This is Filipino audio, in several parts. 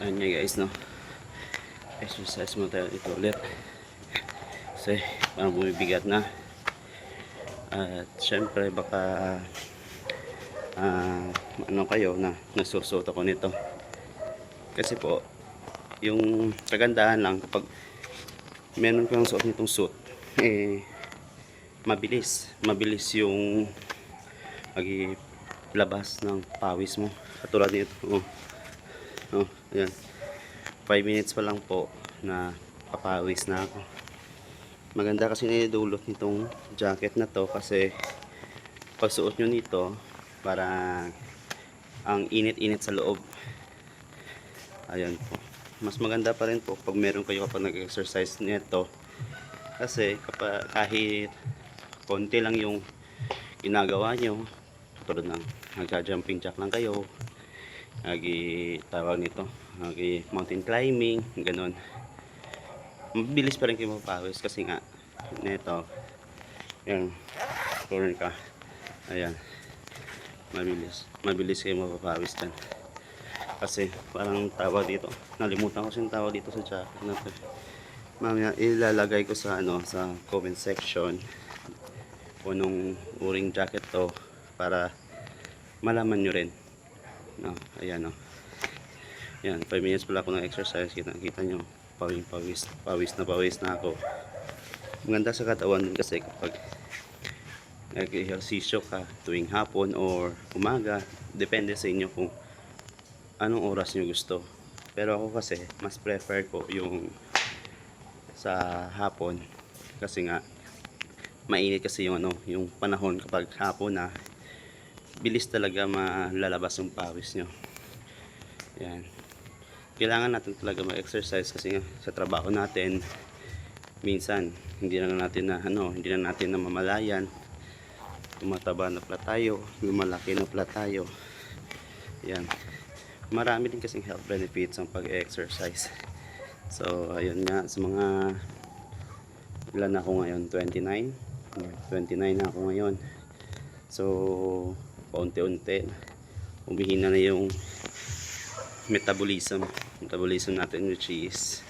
Ayun nga guys, no? Exercise mo tayo ito ulit. Kasi parang bumibigat na. At syempre baka ah, ano kayo na nasusuot ako nito. Kasi po, yung kagandahan lang kapag meron kang suot nitong suit, eh, mabilis. Mabilis yung labas ng pawis mo. Katulad nito. Oh. Oh, ayan. 5 minutes pa lang po na papawis na ako. Maganda kasi nidulot nitong jacket na to kasi pagsuot nyo nito para ang init-init sa loob. Ayan po. Mas maganda pa rin po pag meron kayo kapag nag-exercise nito. Kasi kahit konti lang yung ginagawa nyo, tulad ng nagja-jumping jack lang kayo, nagi tawag nito, nagi mountain climbing, ganun. Mabilis pa rin kayo mapawis kasi nga nito, yan, turn ka, ayan, mabilis, mabilis kayo mapapawis dyan. Kasi parang tawag dito, nalimutan ko yung tawag dito sa jacket na to. Mamaya ilalagay ko sa ano sa comment section kung anong uring jacket to para malaman nyo rin. No, ayan no. Yan, 5 minutes pala ako ng exercise. Kita, kita nyo, pawing pawis, pawis na pawis na ako. Maganda sa katawan din kasi kapag nag-ehersisyo ka tuwing hapon or umaga, depende sa inyo kung anong oras nyo gusto. Pero ako kasi, mas prefer ko yung sa hapon kasi nga mainit kasi yung ano, yung panahon kapag hapon na bilis talaga malalabas yung pawis nyo. Yan. Kailangan natin talaga mag-exercise kasi sa trabaho natin minsan hindi na natin na ano, hindi na natin na mamalayan. Tumataba na pala tayo, lumalaki na pala tayo. Yan. Marami din kasing health benefits ang pag-exercise. So, ayun nga sa mga ilan ako ngayon 29 29 na ako ngayon so paunti-unti. Umihina na yung metabolism. Metabolism natin which is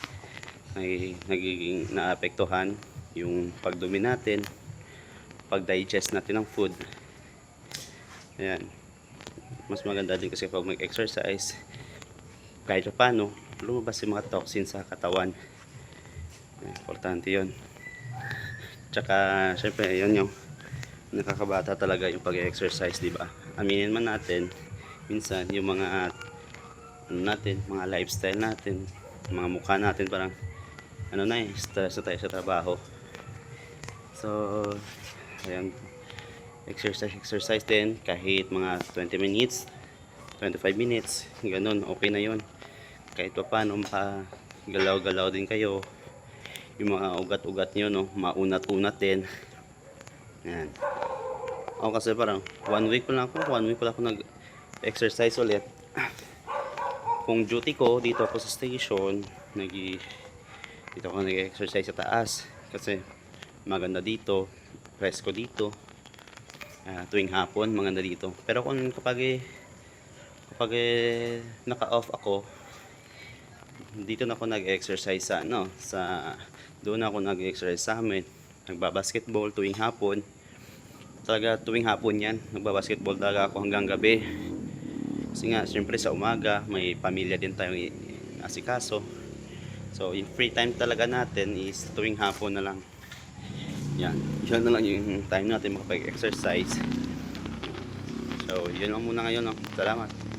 ay nagiging naapektuhan yung pagdumi natin pag-digest natin ng food. Ayan. Mas maganda din kasi pag mag-exercise kahit pa paano lumabas yung mga toxins sa katawan. Importante yon tsaka syempre yun yung nakakabata talaga yung pag-exercise di ba? Aminin man natin minsan yung mga ano natin mga lifestyle natin mga mukha natin parang ano na eh stress na tayo sa trabaho. So ayan. Exercise exercise din kahit mga 20 minutes 25 minutes ganun okay na yun. Kahit pa paano galaw-galaw din kayo. Yung mga ugat-ugat nyo no maunat-unat din. Yan ako kasi parang one week pa lang ako one week pa lang ako nag exercise ulit. Kung duty ko dito ako sa station nag dito ako nag exercise sa taas. Kasi maganda dito presko dito. Ah, tuwing hapon maganda dito. Pero kung kapag kapag naka-off ako dito na ako nag-exercise sa ano sa doon ako nag-exercise sa amin. Nagba-basketball tuwing hapon talaga tuwing hapon yan nagba-basketball talaga ako hanggang gabi. Kasi nga siyempre sa umaga may pamilya din tayong asikaso. So yung free time talaga natin is tuwing hapon na lang. Yan. Yan na lang yung time natin makapag-exercise. So yun lang muna ngayon no? salamat